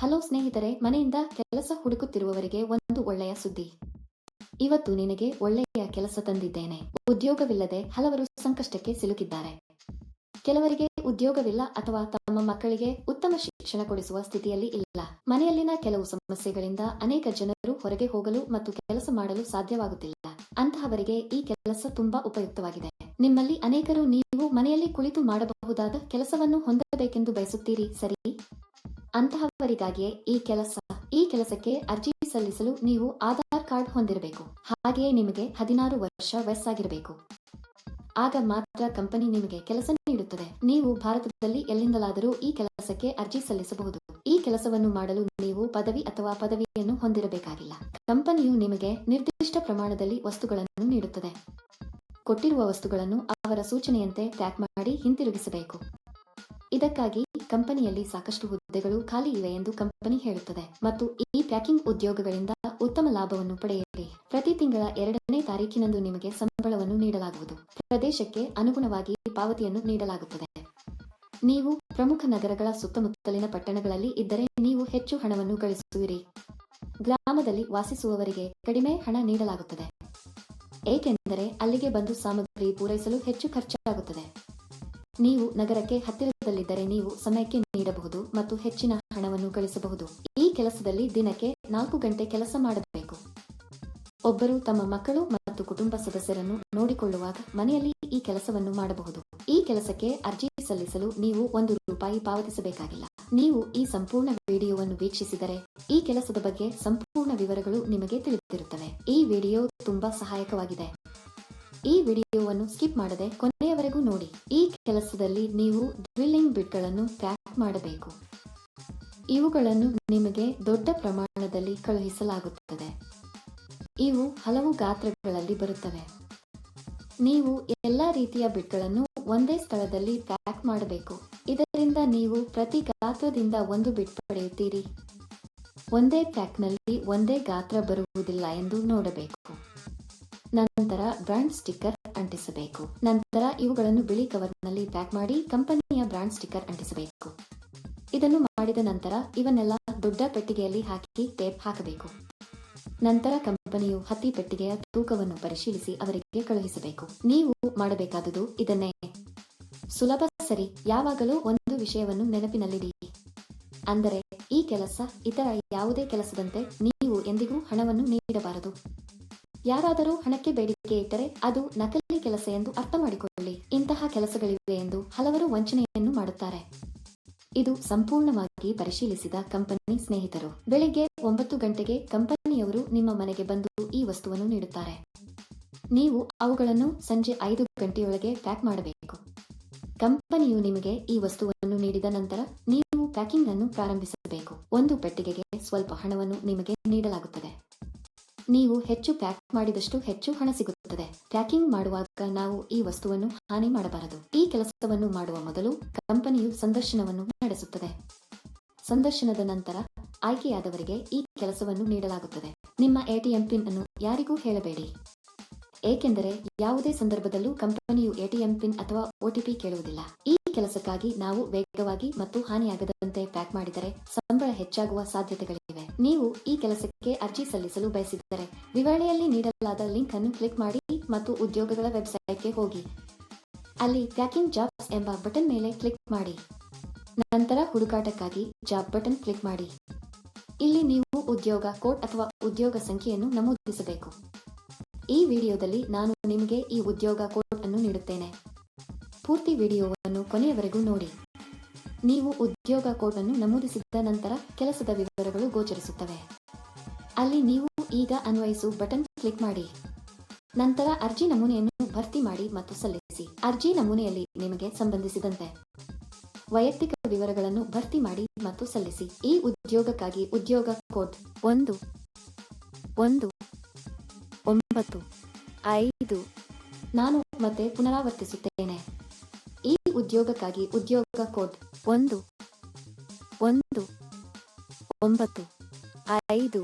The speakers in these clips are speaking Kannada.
ಹಲೋ ಸ್ನೇಹಿತರೆ, ಮನೆಯಿಂದ ಕೆಲಸ ಹುಡುಕುತ್ತಿರುವವರಿಗೆ ಒಂದು ಒಳ್ಳೆಯ ಸುದ್ದಿ. ಇವತ್ತು ನಿನಗೆ ಒಳ್ಳೆಯ ಕೆಲಸ ತಂದಿದ್ದೇನೆ. ಉದ್ಯೋಗವಿಲ್ಲದೆ ಹಲವರು ಸಂಕಷ್ಟಕ್ಕೆ ಸಿಲುಕಿದ್ದಾರೆ. ಕೆಲವರಿಗೆ ಉದ್ಯೋಗವಿಲ್ಲ ಅಥವಾ ತಮ್ಮ ಮಕ್ಕಳಿಗೆ ಉತ್ತಮ ಶಿಕ್ಷಣ ಕೊಡಿಸುವ ಸ್ಥಿತಿಯಲ್ಲಿ ಇಲ್ಲ. ಮನೆಯಲ್ಲಿನ ಕೆಲವು ಸಮಸ್ಯೆಗಳಿಂದ ಅನೇಕ ಜನರು ಹೊರಗೆ ಹೋಗಲು ಮತ್ತು ಕೆಲಸ ಮಾಡಲು ಸಾಧ್ಯವಾಗುತ್ತಿಲ್ಲ. ಅಂತಹವರಿಗೆ ಈ ಕೆಲಸ ತುಂಬಾ ಉಪಯುಕ್ತವಾಗಿದೆ. ನಿಮ್ಮಲ್ಲಿ ಅನೇಕರು ನೀವು ಮನೆಯಲ್ಲಿ ಕುಳಿತು ಮಾಡಬಹುದಾದ ಕೆಲಸವನ್ನು ಹೊಂದಬೇಕೆಂದು ಬಯಸುತ್ತೀರಿ, ಸರಿ? ಅಂತಹವರಿಗಾಗಿಯೇ ಈ ಕೆಲಸ, ಈ ಕೆಲಸಕ್ಕೆ ಅರ್ಜಿ ಸಲ್ಲಿಸಲು ನೀವು ಆಧಾರ್ ಕಾರ್ಡ್ ಹೊಂದಿರಬೇಕು. ಹಾಗೆಯೇ ನಿಮಗೆ ಹದಿನಾರು ವರ್ಷ ವಯಸ್ಸಾಗಿರಬೇಕು. ಆಗ ಮಾತ್ರ ಕಂಪನಿ ನಿಮಗೆ ಕೆಲಸ ನೀಡುತ್ತದೆ. ನೀವು ಭಾರತದಲ್ಲಿ ಎಲ್ಲಿಂದಲಾದರೂ ಈ ಕೆಲಸಕ್ಕೆ ಅರ್ಜಿ ಸಲ್ಲಿಸಬಹುದು. ಈ ಕೆಲಸವನ್ನು ಮಾಡಲು ನೀವು ಪದವಿ ಅಥವಾ ಪದವಿಯನ್ನು ಹೊಂದಿರಬೇಕಾಗಿಲ್ಲ. ಕಂಪನಿಯು ನಿಮಗೆ ನಿರ್ದಿಷ್ಟ ಪ್ರಮಾಣದಲ್ಲಿ ವಸ್ತುಗಳನ್ನು ನೀಡುತ್ತದೆ. ಕೊಟ್ಟಿರುವ ವಸ್ತುಗಳನ್ನು ಅವರ ಸೂಚನೆಯಂತೆ ಪ್ಯಾಕ್ ಮಾಡಿ ಹಿಂತಿರುಗಿಸಬೇಕು. ಇದಕ್ಕಾಗಿ ಕಂಪನಿಯಲ್ಲಿ ಸಾಕಷ್ಟು ಹುದ್ದೆಗಳು ಖಾಲಿ ಇವೆ ಎಂದು ಕಂಪನಿ ಹೇಳುತ್ತದೆ ಮತ್ತು ಈ ಪ್ಯಾಕಿಂಗ್ ಉದ್ಯೋಗಗಳಿಂದ ಉತ್ತಮ ಲಾಭವನ್ನು ಪಡೆಯಿರಿ ಪ್ರತಿ ತಿಂಗಳ ಎರಡನೇ ತಾರೀಕಿನಂದು ನಿಮಗೆ ಸಂಬಳವನ್ನು ನೀಡಲಾಗುವುದು. ಪ್ರದೇಶಕ್ಕೆ ಅನುಗುಣವಾಗಿ ಪಾವತಿಯನ್ನು ನೀಡಲಾಗುತ್ತದೆ. ನೀವು ಪ್ರಮುಖ ನಗರಗಳ ಸುತ್ತಮುತ್ತಲಿನ ಪಟ್ಟಣಗಳಲ್ಲಿ ಇದ್ದರೆ ನೀವು ಹೆಚ್ಚು ಹಣವನ್ನು ಗಳಿಸುವಿರಿ. ಗ್ರಾಮದಲ್ಲಿ ವಾಸಿಸುವವರಿಗೆ ಕಡಿಮೆ ಹಣ ನೀಡಲಾಗುತ್ತದೆ. ಏಕೆಂದರೆ ಅಲ್ಲಿಗೆ ಬಂದು ಸಾಮಗ್ರಿ ಪೂರೈಸಲು ಹೆಚ್ಚು ಖರ್ಚಾಗುತ್ತದೆ. ನೀವು ನಗರಕ್ಕೆ ಹತ್ತಿರದಲ್ಲಿದ್ದರೆ ನೀವು ಸಮಯಕ್ಕೆ ನೀಡಬಹುದು ಮತ್ತು ಹೆಚ್ಚಿನ ಹಣವನ್ನು ಗಳಿಸಬಹುದು. ಈ ಕೆಲಸದಲ್ಲಿ ದಿನಕ್ಕೆ ನಾಲ್ಕು ಗಂಟೆ ಕೆಲಸ ಮಾಡಬೇಕು. ಒಬ್ಬರು ತಮ್ಮ ಮಕ್ಕಳು ಮತ್ತು ಕುಟುಂಬ ಸದಸ್ಯರನ್ನು ನೋಡಿಕೊಳ್ಳುವಾಗ ಮನೆಯಲ್ಲಿ ಈ ಕೆಲಸವನ್ನು ಮಾಡಬಹುದು. ಈ ಕೆಲಸಕ್ಕೆ ಅರ್ಜಿ ಸಲ್ಲಿಸಲು ನೀವು ಒಂದು ರೂಪಾಯಿ ಪಾವತಿಸಬೇಕಾಗಿಲ್ಲ. ನೀವು ಈ ಸಂಪೂರ್ಣ ವಿಡಿಯೋವನ್ನು ವೀಕ್ಷಿಸಿದರೆ ಈ ಕೆಲಸದ ಬಗ್ಗೆ ಸಂಪೂರ್ಣ ವಿವರಗಳು ನಿಮಗೆ ತಿಳಿದಿರುತ್ತವೆ. ಈ ವಿಡಿಯೋ ತುಂಬಾ ಸಹಾಯಕವಾಗಿದೆ. ಈ ವಿಡಿಯೋವನ್ನು ಸ್ಕಿಪ್ ಮಾಡದೆ ಕೊನೆಯವರೆಗೂ ನೋಡಿ. ಈ ಕೆಲಸದಲ್ಲಿ ನೀವು ಡ್ರಿಲ್ಲಿಂಗ್ ಬಿಟ್ಗಳನ್ನು ಪ್ಯಾಕ್ ಮಾಡಬೇಕು. ಇವುಗಳನ್ನು ನಿಮಗೆ ದೊಡ್ಡ ಪ್ರಮಾಣದಲ್ಲಿ ಕಳುಹಿಸಲಾಗುತ್ತದೆ. ಇವು ಹಲವು ಗಾತ್ರಗಳಲ್ಲಿ ಬರುತ್ತವೆ. ನೀವು ಎಲ್ಲ ರೀತಿಯ ಬಿಟ್ಗಳನ್ನು ಒಂದೇ ಸ್ಥಳದಲ್ಲಿ ಪ್ಯಾಕ್ ಮಾಡಬೇಕು. ಇದರಿಂದ ನೀವು ಪ್ರತಿ ಗಾತ್ರದಿಂದ ಒಂದು ಬಿಟ್ ಪಡೆಯುತ್ತೀರಿ. ಒಂದೇ ಪ್ಯಾಕ್ನಲ್ಲಿ ಒಂದೇ ಗಾತ್ರ ಬರುವುದಿಲ್ಲ ಎಂದು ನೋಡಬೇಕು. ನಂತರ ಬ್ರಾಂಡ್ ಸ್ಟಿಕ್ಕರ್ ಅಂಟಿಸಬೇಕು. ನಂತರ ಇವುಗಳನ್ನು ಬಿಳಿ ಕವರ್ನಲ್ಲಿ ಪ್ಯಾಕ್ ಮಾಡಿ ಕಂಪನಿಯ ಬ್ರಾಂಡ್ ಸ್ಟಿಕ್ಕರ್ ಅಂಟಿಸಬೇಕು. ಇದನ್ನು ಮಾಡಿದ ನಂತರ ಇವನ್ನೆಲ್ಲ ದೊಡ್ಡ ಪೆಟ್ಟಿಗೆಯಲ್ಲಿ ಹಾಕಿ ಟೇಪ್ ಹಾಕಬೇಕು. ನಂತರ ಕಂಪನಿಯು ಹತ್ತಿ ಪೆಟ್ಟಿಗೆಯ ತೂಕವನ್ನು ಪರಿಶೀಲಿಸಿ ಅವರಿಗೆ ಕಳುಹಿಸಬೇಕು. ನೀವು ಮಾಡಬೇಕಾದುದು ಇದನ್ನೇ. ಸುಲಭ ಸರಿ, ಯಾವಾಗಲೂ ಒಂದು ವಿಷಯವನ್ನು ನೆನಪಿನಲ್ಲಿಡಿ. ಅಂದರೆ ಈ ಕೆಲಸ ಇತರ ಯಾವುದೇ ಕೆಲಸದಂತೆ ನೀವು ಎಂದಿಗೂ ಹಣವನ್ನು ನೀಡಬಾರದು. ಯಾರಾದರೂ ಹಣಕ್ಕೆ ಬೇಡಿಕೆ ಇಟ್ಟರೆ ಅದು ನಕಲಿ ಕೆಲಸ ಎಂದು ಅರ್ಥ ಮಾಡಿಕೊಳ್ಳಿ ಇಂತಹ ಕೆಲಸಗಳಿವೆ ಎಂದು ಹಲವರು ವಂಚನೆಯನ್ನು ಮಾಡುತ್ತಾರೆ. ಇದು ಸಂಪೂರ್ಣವಾಗಿ ಪರಿಶೀಲಿಸಿದ ಕಂಪನಿ ಸ್ನೇಹಿತರು. ಬೆಳಿಗ್ಗೆ ಒಂಬತ್ತು ಗಂಟೆಗೆ ಕಂಪನಿಯವರು ನಿಮ್ಮ ಮನೆಗೆ ಬಂದು ಈ ವಸ್ತುವನ್ನು ನೀಡುತ್ತಾರೆ. ನೀವು ಅವುಗಳನ್ನು ಸಂಜೆ ಐದು ಗಂಟೆಯೊಳಗೆ ಪ್ಯಾಕ್ ಮಾಡಬೇಕು. ಕಂಪನಿಯು ನಿಮಗೆ ಈ ವಸ್ತುವನ್ನು ನೀಡಿದ ನಂತರ ನೀವು ಪ್ಯಾಕಿಂಗ್ ಅನ್ನು ಪ್ರಾರಂಭಿಸಬೇಕು. ಒಂದು ಪೆಟ್ಟಿಗೆಗೆ ಸ್ವಲ್ಪ ಹಣವನ್ನು ನಿಮಗೆ ನೀಡಲಾಗುತ್ತದೆ. ನೀವು ಹೆಚ್ಚು ಪ್ಯಾಕ್ ಮಾಡಿದಷ್ಟು ಹೆಚ್ಚು ಹಣ ಸಿಗುತ್ತದೆ. ಪ್ಯಾಕಿಂಗ್ ಮಾಡುವಾಗ ನಾವು ಈ ವಸ್ತುವನ್ನು ಹಾನಿ ಮಾಡಬಾರದು. ಈ ಕೆಲಸವನ್ನು ಮಾಡುವ ಮೊದಲು ಕಂಪನಿಯು ಸಂದರ್ಶನವನ್ನು ನಡೆಸುತ್ತದೆ. ಸಂದರ್ಶನದ ನಂತರ ಆಯ್ಕೆಯಾದವರಿಗೆ ಈ ಕೆಲಸವನ್ನು ನೀಡಲಾಗುತ್ತದೆ. ನಿಮ್ಮ ಎಟಿಎಂ ಪಿನ್ ಅನ್ನು ಯಾರಿಗೂ ಹೇಳಬೇಡಿ. ಏಕೆಂದರೆ ಯಾವುದೇ ಸಂದರ್ಭದಲ್ಲೂ ಕಂಪನಿಯು ಎಟಿಎಂ ಪಿನ್ ಅಥವಾ ಒಟಿಪಿ ಕೇಳುವುದಿಲ್ಲ. ಈ ಕೆಲಸಕ್ಕಾಗಿ ನಾವು ವೇಗವಾಗಿ ಮತ್ತು ಹಾನಿಯಾಗದಂತೆ ಪ್ಯಾಕ್ ಮಾಡಿದರೆ ಸಂಬಳ ಹೆಚ್ಚಾಗುವ ಸಾಧ್ಯತೆಗಳಿವೆ. ನೀವು ಈ ಕೆಲಸಕ್ಕೆ ಅರ್ಜಿ ಸಲ್ಲಿಸಲು ಬಯಸಿದರೆ ವಿವರಣೆಯಲ್ಲಿ ನೀಡಲಾದ ಲಿಂಕ್ ಅನ್ನು ಕ್ಲಿಕ್ ಮಾಡಿ ಮತ್ತು ಉದ್ಯೋಗಗಳ ವೆಬ್ಸೈಟ್ಗೆ ಹೋಗಿ. ಅಲ್ಲಿ ಪ್ಯಾಕಿಂಗ್ ಜಾಬ್ಸ್ ಎಂಬ ಬಟನ್ ಮೇಲೆ ಕ್ಲಿಕ್ ಮಾಡಿ. ನಂತರ ಹುಡುಕಾಟಕ್ಕಾಗಿ ಜಾಬ್ ಬಟನ್ ಕ್ಲಿಕ್ ಮಾಡಿ. ಇಲ್ಲಿ ನೀವು ಉದ್ಯೋಗ ಕೋಡ್ ಅಥವಾ ಉದ್ಯೋಗ ಸಂಖ್ಯೆಯನ್ನು ನಮೂದಿಸಬೇಕು. ಈ ವಿಡಿಯೋದಲ್ಲಿ ನಾನು ನಿಮಗೆ ಈ ಉದ್ಯೋಗ ಕೋಡ್ ಅನ್ನು ನೀಡುತ್ತೇನೆ. ಪೂರ್ತಿ ವಿಡಿಯೋವನ್ನು ಕೊನೆಯವರೆಗೂ ನೋಡಿ. ನೀವು ಉದ್ಯೋಗ ಕೋಡ್ ಅನ್ನು ನಮೂದಿಸಿದ ನಂತರ ಕೆಲಸದ ವಿವರಗಳು ಗೋಚರಿಸುತ್ತವೆ. ಅಲ್ಲಿ ನೀವು ಈಗ ಅನ್ವಯಿಸು ಬಟನ್ ಕ್ಲಿಕ್ ಮಾಡಿ. ನಂತರ ಅರ್ಜಿ ನಮೂನೆಯನ್ನು ಭರ್ತಿ ಮಾಡಿ ಮತ್ತು ಸಲ್ಲಿಸಿ. ಅರ್ಜಿ ನಮೂನೆಯಲ್ಲಿ ನಿಮಗೆ ಸಂಬಂಧಿಸಿದಂತೆ ವೈಯಕ್ತಿಕ ವಿವರಗಳನ್ನು ಭರ್ತಿ ಮಾಡಿ ಮತ್ತು ಸಲ್ಲಿಸಿ. ಈ ಉದ್ಯೋಗಕ್ಕಾಗಿ ಉದ್ಯೋಗ ಕೋಡ್ ಒಂದು ಒಂದು, ಒಂಬತ್ತು, ಐದು ನಾನು ಮತ್ತೆ ಪುನರಾವರ್ತಿಸುತ್ತೇನೆ. ಉದ್ಯೋಗಕ್ಕಾಗಿ ಉದ್ಯೋಗ ಕೋಡ್ ಒಂದು ಒಂದು, ಒಂಬತ್ತು, ಐದು.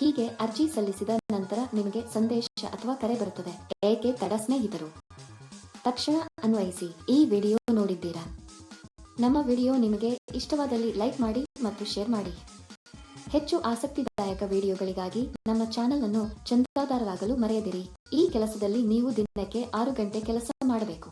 ಹೀಗೆ ಅರ್ಜಿ ಸಲ್ಲಿಸಿದ ನಂತರ ನಿಮಗೆ ಸಂದೇಶ ಅಥವಾ ಕರೆ ಬರುತ್ತದೆ. ಏಕೆ ತಡ ಸ್ನೇಹಿತರು? ತಕ್ಷಣ ಅನ್ವಯಿಸಿ, ಈ ವಿಡಿಯೋ ನೋಡಿದ್ದೀರಾ? ನಮ್ಮ ವಿಡಿಯೋ ನಿಮಗೆ ಇಷ್ಟವಾದಲ್ಲಿ ಲೈಕ್ ಮಾಡಿ ಮತ್ತು ಶೇರ್ ಮಾಡಿ. ಹೆಚ್ಚು ಆಸಕ್ತಿದಾಯಕ ವಿಡಿಯೋಗಳಿಗಾಗಿ ನಮ್ಮ ಚಾನೆಲ್ ಅನ್ನು ಚಂದಾದಾರರಾಗಲು ಮರೆಯದಿರಿ. ಈ ಕೆಲಸದಲ್ಲಿ ನೀವು ದಿನಕ್ಕೆ ಆರು ಗಂಟೆ ಕೆಲಸ ಮಾಡಬೇಕು.